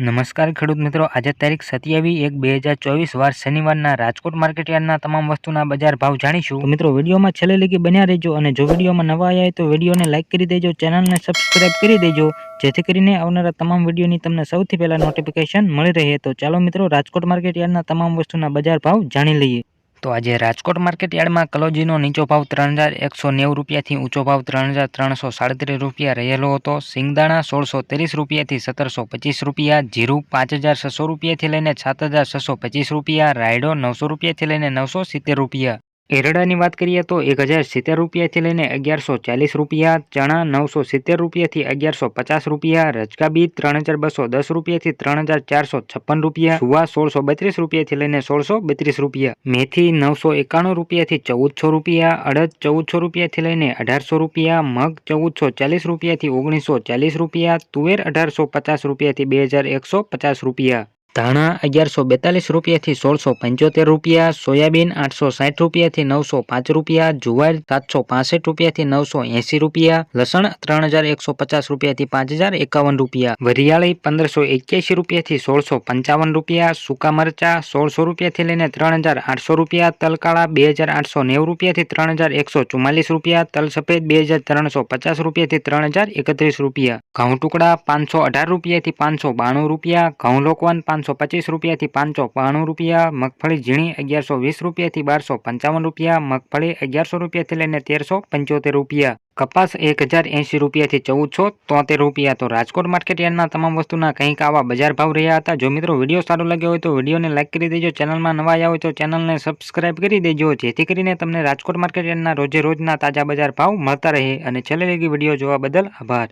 નમસ્કાર ખેડૂત મિત્રો. આજે તારીખ સત્યાવીસ એક બે હજાર ચોવીસ, વાર શનિવારના રાજકોટ માર્કેટયાર્ડના તમામ વસ્તુના બજાર ભાવ જાણીશું. મિત્રો, વિડીયોમાં છેલ્લે લગી બન્યા રહેજો અને જો વિડીયોમાં નવા આવ્યા તો વિડીયોને લાઇક કરી દેજો, ચેનલને સબસ્ક્રાઇબ કરી દેજો, જેથી કરીને આવનારા તમામ વિડીયોની તમને સૌથી પહેલાં નોટિફિકેશન મળી રહે. તો ચાલો મિત્રો, રાજકોટ માર્કેટયાર્ડના તમામ વસ્તુના બજાર ભાવ જાણી લઈએ. તો આજે રાજકોટ માર્કેટ યાર્ડમાં કલોજીનો નીચો ભાવ ત્રણ હજાર એકસો નેવું રૂપિયાથી ઊંચો ભાવ ત્રણ હજાર ત્રણસો સાડત્રીસ રૂપિયા રહેલો હતો. સિંગદાણા સોળસો ત્રીસ રૂપિયાથી સત્તરસો પચીસ રૂપિયા, જીરું પાંચ હજાર છસો રૂપિયાથી લઈને સાત હજાર છસો પચીસ રૂપિયા, રાયડો નવસો રૂપિયાથી લઈને નવસો સિત્તેર રૂપિયા. એરડાની વાત કરીએ તો એક હજાર સિત્તેર રૂપિયાથી લઈને અગિયારસો ચાલીસ રૂપિયા, ચણા નવસો સિત્તેર રૂપિયાથી અગિયારસો પચાસ રૂપિયા, રજકા બી ત્રણ હજાર બસો દસ રૂપિયાથી ત્રણ હજાર ચારસો છપ્પન રૂપિયા, સુવા સોળસો બત્રીસ રૂપિયાથી લઈને સોળસો બત્રીસ રૂપિયા, મેથી નવસો એકાણું રૂપિયાથી ચૌદસો રૂપિયા, અડદ ચૌદસો રૂપિયાથી લઈને અઢારસો રૂપિયા, મગ ચૌદસો ચાલીસ રૂપિયાથી ઓગણીસો ચાલીસ રૂપિયા, તુવેર અઢારસો પચાસ રૂપિયાથી બે હજાર એકસો પચાસ રૂપિયા. ધાણા અગિયારસો બેતાલીસ રૂપિયાથી સોળસો પંચોતેર રૂપિયા, સોયાબીન આઠસો સાઠ રૂપિયાથી નવસો પાંચ રૂપિયા, જુવાર સાતસો પાસઠ રૂપિયાથી નવસો એંસી રૂપિયા, લસણ ત્રણ હજાર એકસો પચાસ રૂપિયાથી પાંચ હજાર એકાવન રૂપિયા, વરિયાળી પંદરસો એક્યાસી રૂપિયાથી સોળસો પંચાવન રૂપિયા, સૂકા મરચા સોળસો રૂપિયાથી લઈને ત્રણ હજાર આઠસો રૂપિયા, તલકાળા બે હજાર આઠસો નેવું રૂપિયાથી ત્રણ હજાર એકસો ચુમ્માલીસ રૂપિયા તલ સફેદ બે હજાર ત્રણસો પચાસ રૂપિયાથી ત્રણ હજાર એકત્રીસ રૂપિયા, ઘઉં ટુકડા પાંચસો અઢાર રૂપિયાથી પાંચસો બાણું રૂપિયા, ઘઉં લોકવાન પાંચસો પચીસ રૂપિયાથી પાંચસો બાણું રૂપિયા, મગફળી ઝીણી અગિયારસો વીસ રૂપિયાથી બારસો પંચાવન રૂપિયા, મગફળી અગિયારસો રૂપિયાથી લઈને તેરસો પંચોતેર રૂપિયા. કપાસ એક હજાર એંશી રૂપિયાથી ચૌદસો તોતેર રૂપિયા. તો રાજકોટ માર્કેટ યાર્ડના તમામ વસ્તુના કંઈક આવા બજાર ભાવ રહ્યા હતા. જો મિત્રો વીડિયો સારો લાગ્યો હોય તો વિડીયોને લાઇક કરી દેજો. ચેનલમાં નવા આવ્યા હોય તો ચેનલને સબસ્ક્રાઇબ કરી દેજો. જેથી કરીને તમને રાજકોટ માર્કેટ યાર્ડના રોજે રોજના તાજા બજાર ભાવ મળતા રહે. અને છેલ્લે લગી વીડિયો જોવા બદલ આભાર.